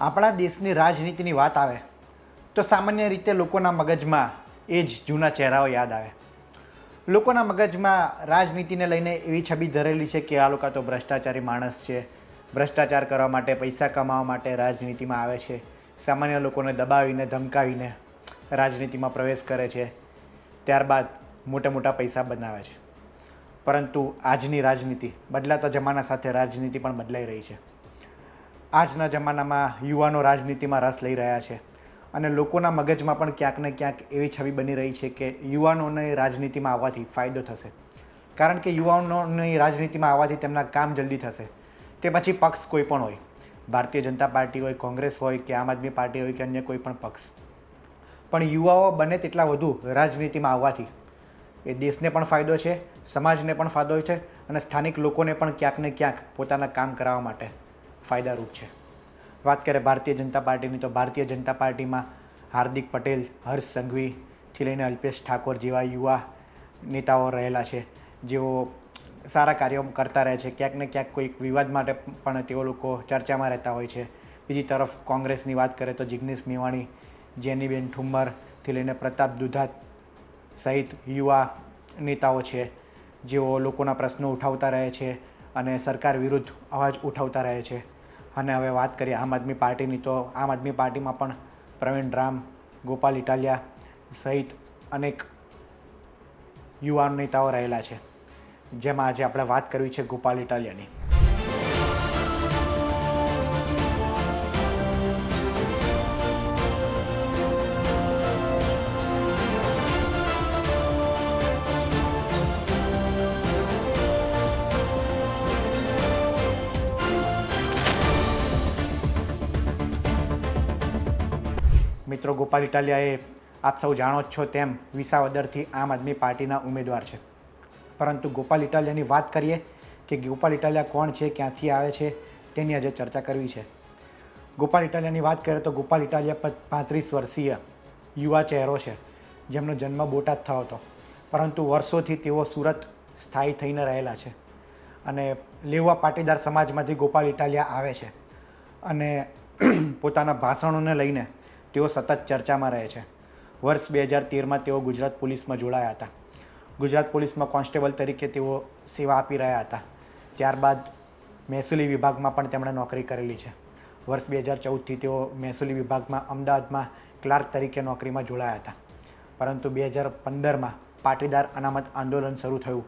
આપણા દેશની રાજનીતિની વાત આવે, તો સામાન્ય રીતે લોકોના મગજમાં એ જ જૂના ચહેરાઓ યાદ આવે. લોકોના મગજમાં રાજનીતિને લઈને એવી છબી ધરેલી છે કે આ લોકો તો ભ્રષ્ટાચારી માણસ છે, ભ્રષ્ટાચાર કરવા માટે પૈસા કમાવા માટે રાજનીતિમાં આવે છે. સામાન્ય લોકોને દબાવીને, ધમકાવીને રાજનીતિમાં પ્રવેશ કરે છે. ત્યારબાદ મોટા મોટા પૈસા બનાવે છે. પરંતુ આજની રાજનીતિ બદલાતા જમાના સાથે રાજનીતિ પણ બદલાઈ રહી છે. આજના જમાનામાં યુવાનો રાજનીતિમાં રસ લઈ રહ્યા છે અને લોકોના મગજમાં પણ ક્યાંક ને ક્યાંક એવી છબી બની રહી છે કે યુવાનોને રાજનીતિમાં આવવાથી ફાયદો થશે. કારણ કે યુવાનોની રાજનીતિમાં આવવાથી તેમના કામ જલ્દી થશે. તે પછી પક્ષ કોઈ પણ હોય, ભારતીય જનતા પાર્ટી હોય, કોંગ્રેસ હોય કે આમ આદમી પાર્ટી હોય કે અન્ય કોઈ પણ પક્ષ. પણ યુવાઓ બને તેટલા વધુ રાજનીતિમાં આવવાથી. એ દેશને પણ ફાયદો છે, સમાજને પણ ફાયદો છે અને સ્થાનિક લોકોને પણ ક્યાંક ને ક્યાંક પોતાના કામ કરાવવા માટે. ફાયદારૂપ છે. વાત કરે ભારતીય જનતા પાર્ટીની, તો ભારતીય જનતા પાર્ટીમાં હાર્દિક પટેલ, હર્ષ સંઘવીથી લઈને અલ્પેશ ઠાકોર જેવા યુવા નેતાઓ રહેલા છે. જેઓ સારા કાર્યો કરતા રહે છે. ક્યાંક ને ક્યાંક કોઈક વિવાદ માટે પણ તેઓ લોકો ચર્ચામાં રહેતા હોય છે. બીજી તરફ કોંગ્રેસની વાત કરે તો જિગ્નેશ મેવાણી, જેનીબેન ઠુમ્મરથી લઈને પ્રતાપ દુધાત સહિત યુવા નેતાઓ છે. જેઓ લોકોના પ્રશ્નો ઉઠાવતા રહે છે અને સરકાર વિરુદ્ધ અવાજ ઉઠાવતા રહે છે. અને હવે વાત કરીએ આમ આદમી પાર્ટીની, તો આમ આદમી પાર્ટીમાં પણ પ્રવીણ રામ, ગોપાલ ઇટાલિયા સહિત અનેક યુવાન નેતાઓ રહેલા છે. જેમાં આજે આપણે વાત કરવી છે ગોપાલ ઇટાલિયાની. મિત્રો, ગોપાલ ઇટાલિયાએ આપ સૌ જાણો જ છો તેમ વિસાવદરથી આમ આદમી પાર્ટીના ઉમેદવાર છે. પરંતુ ગોપાલ ઇટાલિયાની વાત કરીએ કે ગોપાલ ઇટાલિયા કોણ છે, ક્યાંથી આવે છે, તેની આજે ચર્ચા કરવી છે. ગોપાલ ઇટાલિયાની વાત કરીએ તો ગોપાલ ઇટાલિયા પાંત્રીસ વર્ષીય યુવા ચહેરો છે, જેમનો જન્મ બોટાદ થયો હતો. પરંતુ વર્ષોથી તેઓ સુરત સ્થાયી થઈને રહેલા છે અને લેવા પાટીદાર સમાજમાંથી ગોપાલ ઇટાલિયા આવે છે અને પોતાના ભાષણોને લઈને તેઓ સતત ચર્ચામાં રહે છે. વર્ષ બે હજાર તેરમાં તેઓ ગુજરાત પોલીસમાં જોડાયા હતા. ગુજરાત પોલીસમાં કોન્સ્ટેબલ તરીકે તેઓ સેવા આપી રહ્યા હતા. ત્યારબાદ મહેસૂલી વિભાગમાં પણ તેમણે નોકરી કરેલી છે. વર્ષ બે હજાર ચૌદથી તેઓ મહેસૂલી વિભાગમાં અમદાવાદમાં ક્લાર્ક તરીકે નોકરીમાં જોડાયા હતા. પરંતુ બે હજાર પંદરમાં પાટીદાર અનામત આંદોલન શરૂ થયું.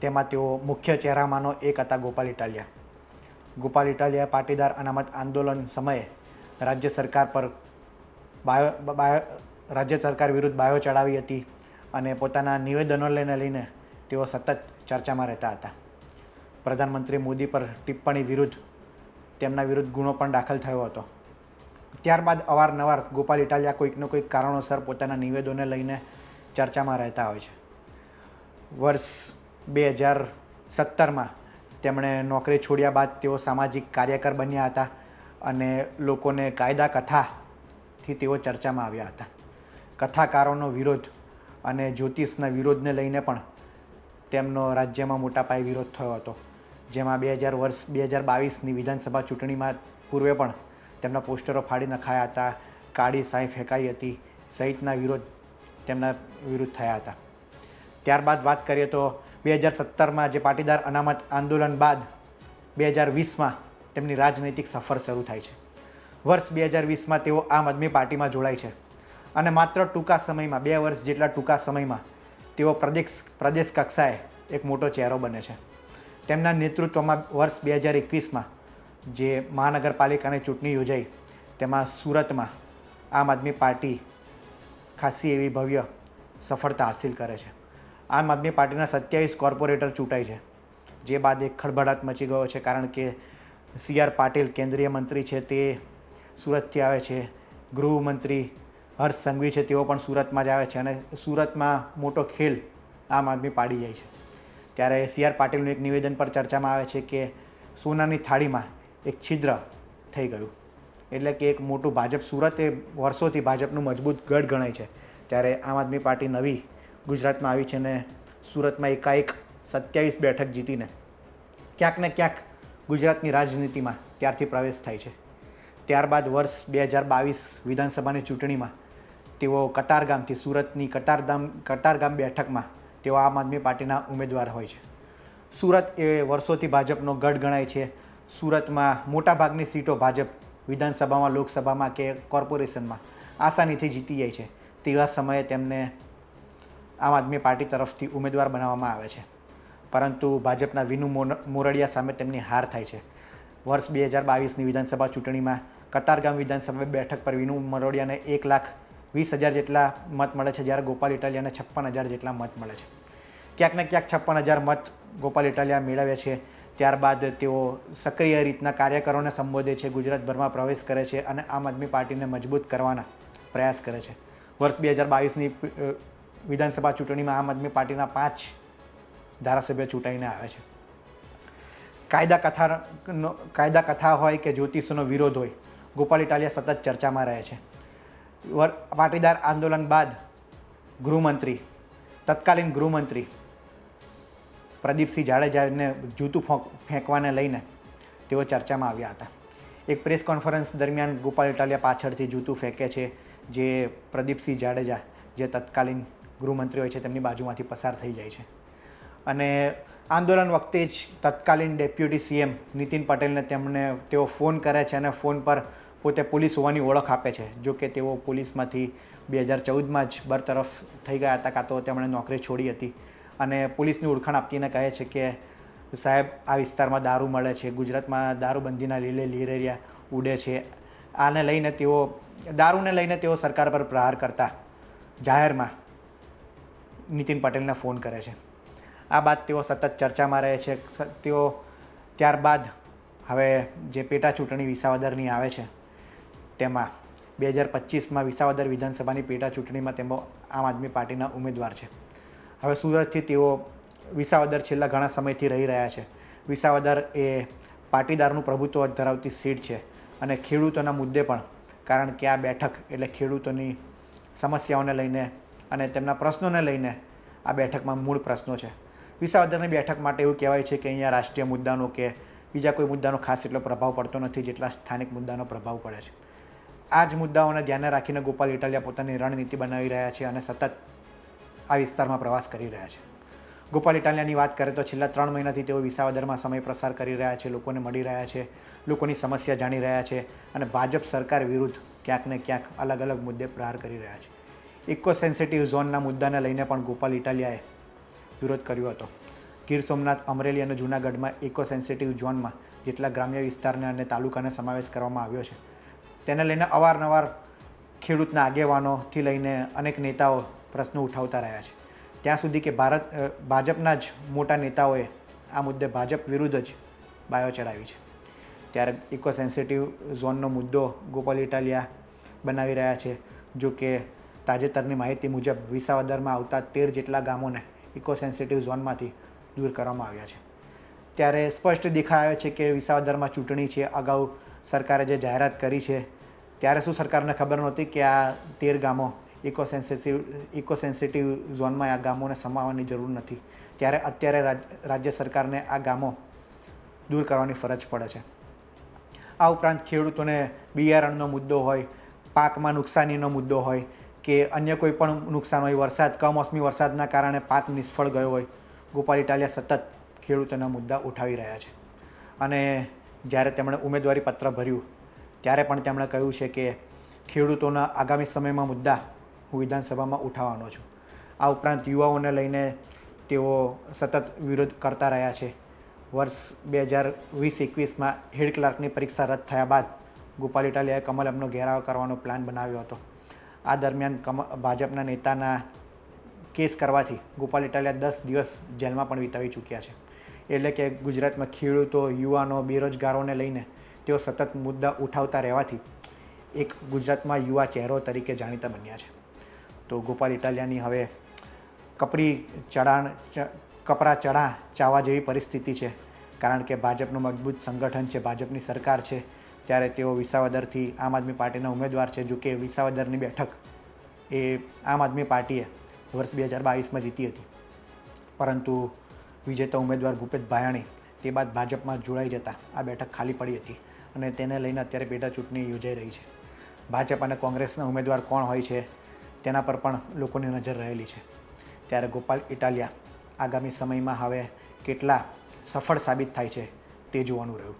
તેમાં તેઓ મુખ્ય ચહેરામાંનો એક હતા ગોપાલ ઇટાલિયા. ગોપાલ ઇટાલિયા પાટીદાર અનામત આંદોલન સમયે રાજ્ય સરકાર પર બાયો બાયો, રાજ્ય સરકાર વિરુદ્ધ બાયો ચડાવી હતી અને પોતાના નિવેદનો લઈને લઈને તેઓ સતત ચર્ચામાં રહેતા હતા. પ્રધાનમંત્રી મોદી પર ટિપ્પણી વિરુદ્ધ તેમના વિરુદ્ધ ગુનો પણ દાખલ થયો હતો. ત્યારબાદ અવારનવાર ગોપાલ ઇટાલિયા કોઈકને કોઈક કારણોસર પોતાના નિવેદનોને લઈને ચર્ચામાં રહેતા હોય છે. વર્ષ બે હજાર સત્તરમાં તેમણે નોકરી છોડ્યા બાદ તેઓ સામાજિક કાર્યકર બન્યા હતા અને લોકોને કાયદા કથાથી તેઓ ચર્ચામાં આવ્યા હતા. કથાકારોનો વિરોધ અને જ્યોતિષના વિરોધને લઈને પણ તેમનો રાજ્યમાં મોટા પાયે વિરોધ થયો હતો. જેમાં બે હજાર વર્ષ, બે હજાર બાવીસની વિધાનસભા ચૂંટણીમાં પૂર્વે પણ તેમના પોસ્ટરો ફાડી નખાયા હતા. કાળી સાંઈ ફેંકાઈ હતી. સહિતના વિરોધ તેમના વિરુદ્ધ થયા હતા. ત્યારબાદ વાત કરીએ તો બે હજાર સત્તરમાં જે પાટીદાર અનામત આંદોલન બાદ બે હજાર વીસમાં તેમની રાજનૈતિક સફર શરૂ થાય છે. વર્ષ બે હજાર વીસમાં તેઓ આમ આદમી પાર્ટીમાં જોડાય છે. અને માત્ર ટૂંકા સમયમાં, બે વર્ષ જેટલા ટૂંકા સમયમાં, તેઓ પ્રદેશ પ્રદેશ કક્ષાએ એક મોટો ચહેરો બને છે. તેમના નેતૃત્વમાં વર્ષ બે હજાર એકવીસમાં જે મહાનગરપાલિકાની ચૂંટણી યોજાઈ, તેમાં સુરતમાં આમ આદમી પાર્ટી ખાસી એવી ભવ્ય સફળતા હાંસિલ કરે છે. આમ આદમી પાર્ટીના સત્યાવીસ કોર્પોરેટર ચૂંટાય છે. જે બાદ એક ખળભળાટ મચી ગયો છે કારણ કે સી આર પાટીલ કેન્દ્રીય મંત્રી છે તે સુરતથી આવે છે. ગૃહમંત્રી હર્ષ સંઘવી છે, તેઓ પણ સુરતમાં જ આવે છે અને સુરતમાં મોટો ખેલ આમ આદમી પાડી જાય છે. ત્યારે સી આર પાટીલનું એક નિવેદન પર ચર્ચામાં આવે છે કે સોનાની થાળીમાં એક છિદ્ર થઈ ગયું. એટલે કે એક મોટું ભાજપ સુરત એ વર્ષોથી ભાજપનું મજબૂત ગઢ ગણાય છે. ત્યારે આમ આદમી પાર્ટી નવી ગુજરાતમાં આવી છે ને સુરતમાં એકાએક સત્યાવીસ બેઠક જીતીને ક્યાંક ને ક્યાંક ગુજરાતની રાજનીતિમાં ત્યારથી પ્રવેશ થાય છે. ત્યારબાદ વર્ષ બે હજાર બાવીસ વિધાનસભાની ચૂંટણીમાં તેઓ કતારગામથી સુરતની કતારગામ કતારગામ બેઠકમાં તેઓ આમ આદમી પાર્ટીના ઉમેદવાર હોય છે. સુરત એ વર્ષોથી ભાજપનો ગઢ ગણાય છે. સુરતમાં મોટાભાગની સીટો ભાજપ વિધાનસભામાં, લોકસભામાં કે કોર્પોરેશનમાં આસાનીથી જીતી જાય છે. તેવા સમયે તેમને આમ આદમી પાર્ટી તરફથી ઉમેદવાર બનાવવામાં આવે છે. પરંતુ ભાજપના વિનુ મોરડિયા સામે તેમની હાર થાય છે. વર્ષ બે હજાર બાવીસની વિધાનસભા ચૂંટણીમાં કતારગામ વિધાનસભા બેઠક પર વિનુ મોરડિયાને એક લાખ વીસ હજાર જેટલા મત મળે છે, જ્યારે ગોપાલ ઇટાલિયાને છપ્પન હજાર જેટલા મત મળે છે. ક્યાંક ને ક્યાંક છપ્પન હજાર મત ગોપાલ ઇટાલિયા મેળવે છે, ત્યારબાદ તેઓ સક્રિય રીતના કાર્યકરોને સંબોધે છે, ગુજરાતભરમાં પ્રવેશ કરે છે અને આમ આદમી પાર્ટીને મજબૂત કરવાના પ્રયાસ કરે છે. વર્ષ બે હજાર બાવીસની વિધાનસભા ચૂંટણીમાં આમ આદમી પાર્ટીના પાંચ ધારાસભ્ય ચૂંટાઈને આવે છે. કાયદા કથા કાયદા કથા હોય કે જ્યોતિષનો વિરોધ હોય ગોપાલ ઇટાલિયા સતત ચર્ચામાં રહે છે. પાટીદાર આંદોલન બાદ ગૃહમંત્રી, તત્કાલીન ગૃહમંત્રી પ્રદીપસિંહ જાડેજાને જૂતું ફોંક ફેંકવાને લઈને તેઓ ચર્ચામાં આવ્યા હતા. એક પ્રેસ કોન્ફરન્સ દરમિયાન ગોપાલ ઇટાલિયા પાછળથી જૂતું ફેંકે છે, જે પ્રદીપસિંહ જાડેજા, જે તત્કાલીન ગૃહમંત્રી હોય છે, તેમની બાજુમાંથી પસાર થઈ જાય છે. અને આંદોલન વખતે જ તત્કાલીન ડેપ્યુટી સીએમ નીતિન પટેલને તેમને તેઓ ફોન કરે છે અને ફોન પર પોતે પોલીસ હોવાની ઓળખ આપે છે. જો કે તેઓ પોલીસમાંથી બે હજાર ચૌદમાં જ બરતરફ થઈ ગયા હતા કાં તો તેમણે નોકરી છોડી હતી. અને પોલીસની ઓળખાણ આપતીને કહે છે કે, સાહેબ, આ વિસ્તારમાં દારૂ મળે છે. ગુજરાતમાં દારૂબંધીના લીલે લીરેરિયા ઉડે છે. આને લઈને તેઓ, દારૂને લઈને તેઓ સરકાર પર પ્રહાર કરતા જાહેરમાં નીતિન પટેલને ફોન કરે છે. આ બાદ તેઓ સતત ચર્ચામાં રહે છે. તેઓ ત્યારબાદ હવે જે પેટા ચૂંટણી વિસાવદરની આવે છે તેમાં બે હજાર પચીસમાં વિસાવદર વિધાનસભાની પેટા ચૂંટણીમાં તેઓ આમ આદમી પાર્ટીના ઉમેદવાર છે. હવે સુરતથી તેઓ વિસાવદર છેલ્લા ઘણા સમયથી રહી રહ્યા છે. વિસાવદર એ પાટીદારનું પ્રભુત્વ ધરાવતી સીટ છે અને ખેડૂતોના મુદ્દે પણ, કારણ કે આ બેઠક એટલે ખેડૂતોની સમસ્યાઓને લઈને અને તેમના પ્રશ્નોને લઈને આ બેઠકમાં મૂળ પ્રશ્નો છે. વિસાવદરની બેઠક માટે એવું કહેવાય છે કે અહીંયા રાષ્ટ્રીય મુદ્દાનો કે બીજા કોઈ મુદ્દાનો ખાસ એટલો પ્રભાવ પડતો નથી જેટલા સ્થાનિક મુદ્દાનો પ્રભાવ પડે છે. આ જ મુદ્દાઓને ધ્યાને રાખીને ગોપાલ ઇટાલિયા પોતાની રણનીતિ બનાવી રહ્યા છે અને સતત આ વિસ્તારમાં પ્રવાસ કરી રહ્યા છે. ગોપાલ ઇટાલિયાની વાત કરીએ તો છેલ્લા ત્રણ મહિનાથી તેઓ વિસાવદરમાં સમય પ્રસાર કરી રહ્યા છે, લોકોને મળી રહ્યા છે, લોકોની સમસ્યા જાણી રહ્યા છે અને ભાજપ સરકાર વિરુદ્ધ ક્યાંક ને ક્યાંક અલગ અલગ મુદ્દે પ્રહાર કરી રહ્યા છે. ઇકો સેન્સિટિવ ઝોનના મુદ્દાને લઈને પણ ગોપાલ ઇટાલિયાએ વિરોધ કર્યો હતો. ગીર સોમનાથ, અમરેલી અને જૂનાગઢમાં ઇકો સેન્સિટિવ ઝોનમાં જેટલા ગ્રામ્ય વિસ્તારને અને તાલુકાને સમાવેશ કરવામાં આવ્યો છે તેને લઈને અવારનવાર ખેડૂતના આગેવાનોથી લઈને અનેક નેતાઓ પ્રશ્નો ઉઠાવતા રહ્યા છે. ત્યાં સુધી કે ભારત ભાજપના જ મોટા નેતાઓએ આ મુદ્દે ભાજપ વિરુદ્ધ જ બાયો ચડાવી છે. ત્યારે ઇકો સેન્સિટિવ ઝોનનો મુદ્દો ગોપાલ ઇટાલિયા બનાવી રહ્યા છે. જો કે તાજેતરની માહિતી મુજબ વિસાવદરમાં આવતા તેર જેટલા ગામોને ઇકો સેન્સિટિવ ઝોનમાંથી દૂર કરવામાં આવ્યા છે. ત્યારે સ્પષ્ટ દેખાય છે કે વિસાવદરમાં ચૂંટણી છે. અગાઉ સરકારે જે જાહેરાત કરી છે, ત્યારે શું સરકારને ખબર નહોતી કે આ તેર ગામો ઇકો સેન્સિટિવ ઇકો સેન્સિટિવ ઝોનમાં આ ગામોને સમાવવાની જરૂર નથી. ત્યારે અત્યારે રાજ- રાજ્ય સરકારને આ ગામો દૂર કરવાની ફરજ પડે છે. આ ઉપરાંત ખેડૂતોને બિયારણનો મુદ્દો હોય, પાકમાં નુકસાનીનો મુદ્દો હોય કે અન્ય કોઈ પણ નુકસાન હોય, વરસાદ, કમોસમી વરસાદના કારણે પાક નિષ્ફળ ગયો હોય. ગોપાલ ઇટાલિયા સતત ખેડૂતોના મુદ્દા ઉઠાવી રહ્યા છે. અને જ્યારે તેમણે ઉમેદવારી પત્ર ભર્યું, ત્યારે પણ તેમણે કહ્યું છે કે ખેડૂતોના આગામી સમયમાં મુદ્દા હું વિધાનસભામાં ઉઠાવવાનો છું. આ ઉપરાંત યુવાઓને લઈને તેઓ સતત વિરોધ કરતા રહ્યા છે. વર્ષ બે હજાર વીસ એકવીસમાં હેડ ક્લાર્કની પરીક્ષા રદ થયા બાદ ગોપાલ ઇટાલિયાએ કમલમનો ઘેરાવ કરવાનો પ્લાન બનાવ્યો હતો. આ દરમિયાન કમ, ભાજપના નેતાના કેસ કરવાથી ગોપાલ ઇટાલિયા દસ દિવસ જેલમાં પણ વિતાવી ચૂક્યા છે. એટલે કે ગુજરાતમાં ખેડૂતો, યુવાનો, બેરોજગારોને લઈને તેઓ સતત મુદ્દા ઉઠાવતા રહેવાથી એક ગુજરાતમાં યુવા ચહેરો તરીકે જાણીતા બન્યા છે. તો ગોપાલ ઇટાલિયાની હવે કપરી ચડાણ કપરા ચડા ચાવા જેવી પરિસ્થિતિ છે. કારણ કે ભાજપનું મજબૂત સંગઠન છે, ભાજપની સરકાર છે, ત્યારે તેઓ વિસાવદરથી આમ આદમી પાર્ટીના ઉમેદવાર છે. જોકે વિસાવદરની બેઠક એ આમ આદમી પાર્ટીએ વર્ષ બે હજાર બાવીસમાં જીતી હતી. પરંતુ વિજેતા ઉમેદવાર ભૂપેશ ભાયાણી તે બાદ ભાજપમાં જોડાઈ જતા આ બેઠક ખાલી પડી હતી અને તેને લઈને અત્યારે પેટા ચૂંટણી યોજાઈ રહી છે. ભાજપ અને કોંગ્રેસના ઉમેદવાર કોણ હોય છે તેના પર પણ લોકોની નજર રહેલી છે. ત્યારે ગોપાલ ઇટાલિયા આગામી સમયમાં હવે કેટલા સફળ સાબિત થાય છે તે જોવાનું રહ્યું.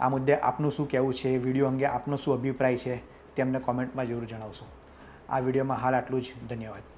આ મુદ્દે આપનું શું કહેવું છે? વીડિયો અંગે આપનો શું અભિપ્રાય છે? તેમને કોમેન્ટમાં જરૂર જણાવશો. આ વિડીયોમાં હાલ આટલું જ. ધન્યવાદ.